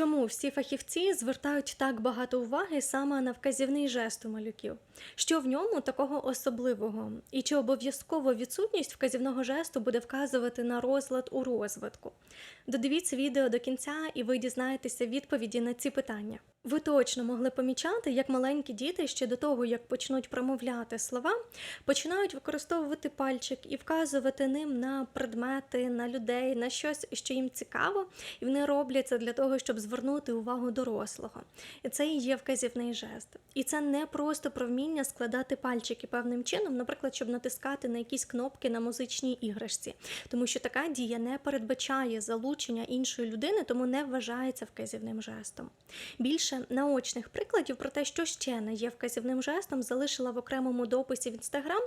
Чому всі фахівці звертають так багато уваги саме на вказівний жест у малюків? Що в ньому такого особливого? І чи обов'язково відсутність вказівного жесту буде вказувати на розлад у розвитку? Додивіться відео до кінця, і ви дізнаєтеся відповіді на ці питання. Ви точно могли помічати, як маленькі діти ще до того, як почнуть промовляти слова, починають використовувати пальчик і вказувати ним на предмети, на людей, на щось, що їм цікаво, і вони роблять це для того, щоб звернути увагу дорослого. І це і є вказівний жест. І це не просто про вміння складати пальчики певним чином, наприклад, щоб натискати на якісь кнопки на музичній іграшці, тому що така дія не передбачає залучення іншої людини, тому не вважається вказівним жестом. Більше наочних прикладів про те, що ще не є вказівним жестом, залишила в окремому дописі в інстаграм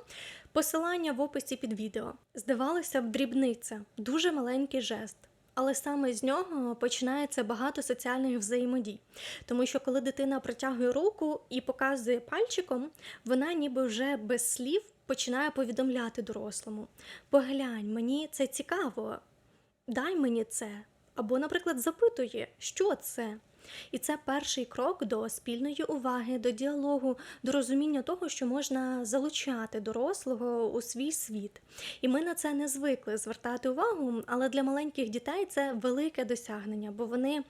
посилання в описі під відео. Здавалося б, дрібниця, дуже маленький жест. Але саме з нього починається багато соціальних взаємодій. Тому що коли дитина протягує руку і показує пальчиком, вона ніби вже без слів починає повідомляти дорослому: поглянь, мені це цікаво, дай мені це. Або, наприклад, запитує, що це. І це перший крок до спільної уваги, до діалогу, до розуміння того, що можна залучати дорослого у свій світ. І ми на це не звикли звертати увагу, але для маленьких дітей це велике досягнення, бо вони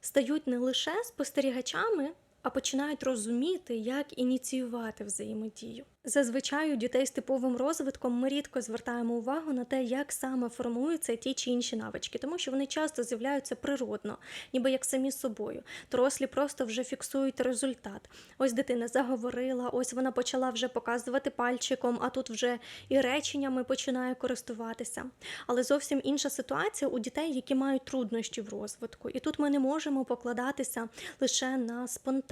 стають не лише спостерігачами, а починають розуміти, як ініціювати взаємодію. Зазвичай у дітей з типовим розвитком ми рідко звертаємо увагу на те, як саме формуються ті чи інші навички, тому що вони часто з'являються природно, ніби як самі собою. Дорослі просто вже фіксують результат. Ось дитина заговорила, ось вона почала вже показувати пальчиком, а тут вже і реченнями починає користуватися. Але зовсім інша ситуація у дітей, які мають труднощі в розвитку. І тут ми не можемо покладатися лише на спонтанність.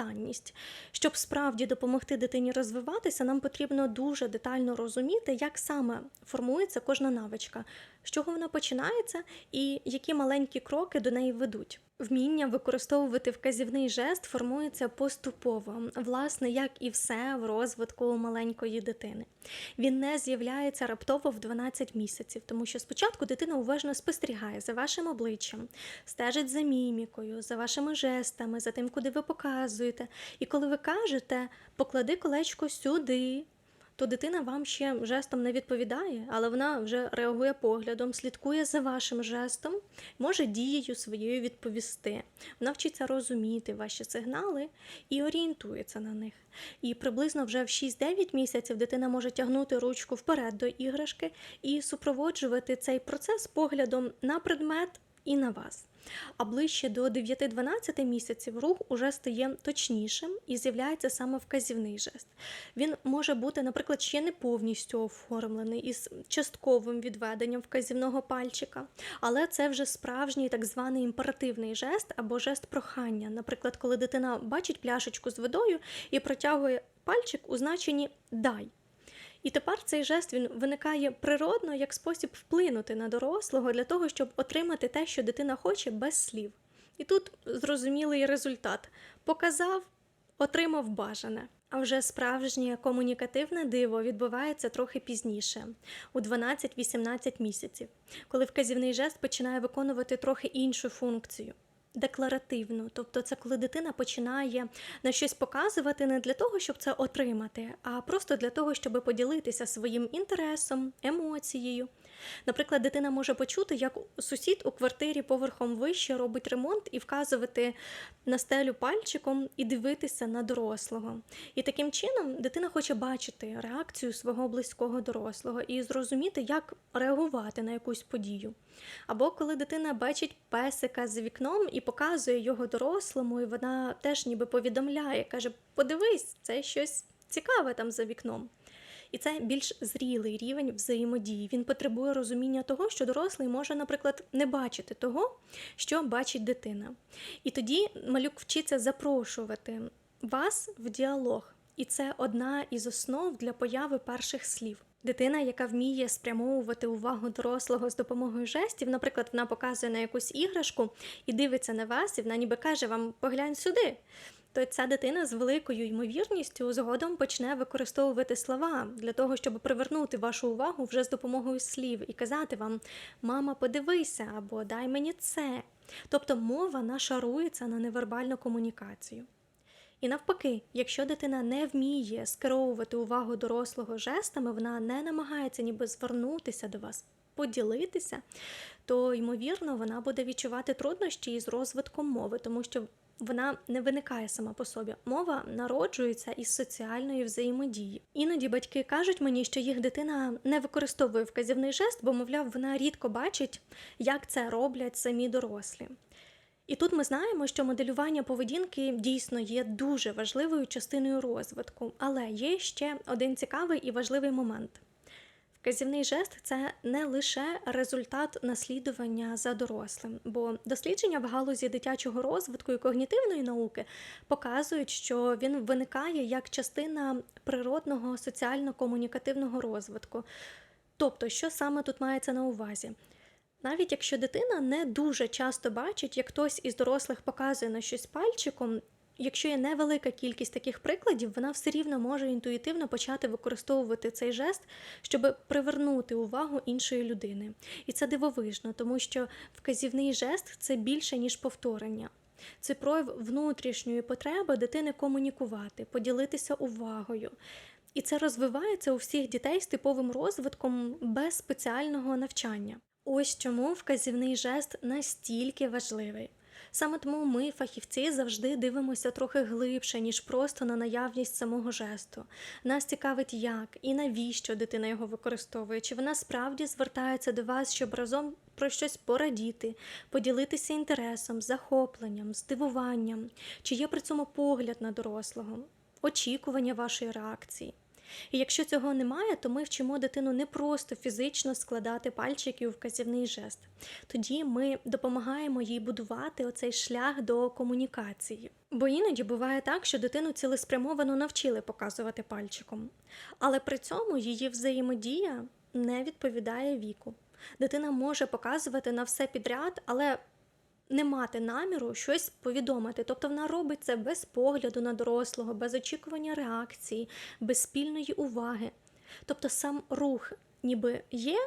Щоб справді допомогти дитині розвиватися, нам потрібно дуже детально розуміти, як саме формується кожна навичка, з чого вона починається і які маленькі кроки до неї ведуть. Вміння використовувати вказівний жест формується поступово, власне, як і все в розвитку маленької дитини. Він не з'являється раптово в 12 місяців, тому що спочатку дитина уважно спостерігає за вашим обличчям, стежить за мімікою, за вашими жестами, за тим, куди ви показуєте. І коли ви кажете, поклади колечко сюди то дитина вам ще жестом не відповідає, але вона вже реагує поглядом, слідкує за вашим жестом, може дією своєю відповісти. Вона вчиться розуміти ваші сигнали і орієнтується на них. І приблизно вже в 6-9 місяців дитина може тягнути ручку вперед до іграшки і супроводжувати цей процес поглядом на предмет і на вас. А ближче до 9-12 місяців рух уже стає точнішим і з'являється саме вказівний жест. Він може бути, наприклад, ще не повністю оформлений із частковим відведенням вказівного пальчика, але це вже справжній так званий імперативний жест або жест прохання. Наприклад, коли дитина бачить пляшечку з водою і протягує пальчик у значенні дай. І тепер цей жест він виникає природно як спосіб вплинути на дорослого для того, щоб отримати те, що дитина хоче, без слів. І тут зрозумілий результат: показав, отримав бажане. А вже справжнє комунікативне диво відбувається трохи пізніше, у 12-18 місяців, коли вказівний жест починає виконувати трохи іншу функцію декларативно. Тобто, це коли дитина починає на щось показувати не для того, щоб це отримати, а просто для того, щоб поділитися своїм інтересом, емоцією. Наприклад, дитина може почути, як сусід у квартирі поверхом вище робить ремонт і вказувати на стелю пальчиком і дивитися на дорослого. І таким чином дитина хоче бачити реакцію свого близького дорослого і зрозуміти, як реагувати на якусь подію. Або коли дитина бачить песика за вікном і показує його дорослому, і вона теж ніби повідомляє, каже: Подивись, це щось цікаве там за вікном. І це більш зрілий рівень взаємодії. Він потребує розуміння того, що дорослий може, наприклад, не бачити того, що бачить дитина. І тоді малюк вчиться запрошувати вас в діалог. І це одна із основ для появи перших слів. Дитина, яка вміє спрямовувати увагу дорослого з допомогою жестів, наприклад, вона показує на якусь іграшку і дивиться на вас, і вона ніби каже вам поглянь сюди. то ця дитина з великою ймовірністю згодом почне використовувати слова для того, щоб привернути вашу увагу вже з допомогою слів і казати вам Мама, подивися або дай мені це. Тобто мова нашарується на невербальну комунікацію. І навпаки, якщо дитина не вміє скеровувати увагу дорослого жестами, вона не намагається ніби звернутися до вас, поділитися, то ймовірно вона буде відчувати труднощі із розвитком мови, тому що вона не виникає сама по собі. Мова народжується із соціальної взаємодії. Іноді батьки кажуть мені, що їх дитина не використовує вказівний жест, бо, мовляв, вона рідко бачить, як це роблять самі дорослі. І тут ми знаємо, що моделювання поведінки дійсно є дуже важливою частиною розвитку, але є ще один цікавий і важливий момент. Вказівний жест це не лише результат наслідування за дорослим, бо дослідження в галузі дитячого розвитку і когнітивної науки показують, що він виникає як частина природного соціально-комунікативного розвитку. Тобто, що саме тут мається на увазі? Навіть якщо дитина не дуже часто бачить, як хтось із дорослих показує на щось пальчиком, якщо є невелика кількість таких прикладів, вона все рівно може інтуїтивно почати використовувати цей жест, щоб привернути увагу іншої людини. І це дивовижно, тому що вказівний жест це більше, ніж повторення. Це прояв внутрішньої потреби дитини комунікувати, поділитися увагою. І це розвивається у всіх дітей з типовим розвитком без спеціального навчання. Ось чому вказівний жест настільки важливий. Саме тому ми, фахівці, завжди дивимося трохи глибше, ніж просто на наявність самого жесту. Нас цікавить, як і навіщо дитина його використовує, чи вона справді звертається до вас, щоб разом про щось порадіти, поділитися інтересом, захопленням, здивуванням, чи є при цьому погляд на дорослого, очікування вашої реакції. І якщо цього немає, то ми вчимо дитину не просто фізично складати пальчики у вказівний жест. Тоді ми допомагаємо їй будувати оцей шлях до комунікації. Бо іноді буває так, що дитину цілеспрямовано навчили показувати пальчиком, але при цьому її взаємодія не відповідає віку. Дитина може показувати на все підряд, але не мати наміру щось повідомити. Тобто вона робить це без погляду на дорослого, без очікування реакції, без спільної уваги. Тобто сам рух ніби є,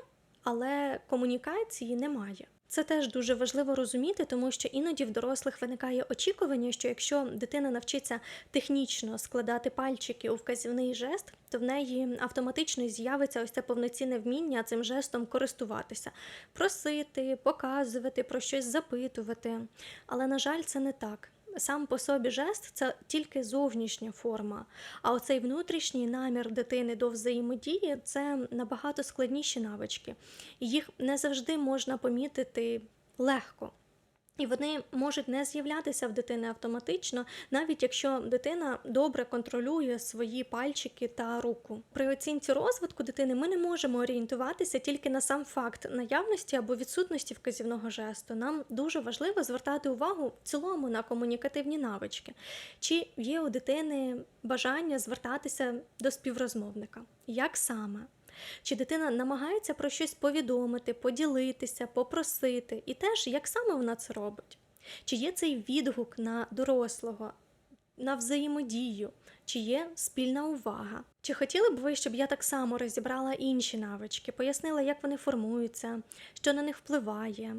але комунікації немає. Це теж дуже важливо розуміти, тому що іноді в дорослих виникає очікування, що якщо дитина навчиться технічно складати пальчики у вказівний жест, то в неї автоматично з'явиться ось це повноцінне вміння цим жестом користуватися, просити, показувати, про щось запитувати. Але, на жаль, це не так. Сам по собі жест це тільки зовнішня форма, а оцей внутрішній намір дитини до взаємодії це набагато складніші навички, їх не завжди можна помітити легко. І вони можуть не з'являтися в дитини автоматично, навіть якщо дитина добре контролює свої пальчики та руку. При оцінці розвитку дитини ми не можемо орієнтуватися тільки на сам факт наявності або відсутності вказівного жесту. Нам дуже важливо звертати увагу в цілому на комунікативні навички, чи є у дитини бажання звертатися до співрозмовника, як саме. Чи дитина намагається про щось повідомити, поділитися, попросити, і теж як саме вона це робить? Чи є цей відгук на дорослого, на взаємодію, чи є спільна увага? Чи хотіли б ви, щоб я так само розібрала інші навички, пояснила, як вони формуються, що на них впливає?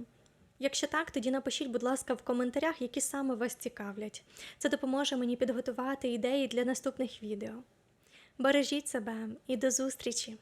Якщо так, тоді напишіть, будь ласка, в коментарях, які саме вас цікавлять. Це допоможе мені підготувати ідеї для наступних відео. Бережіть себе і до зустрічі!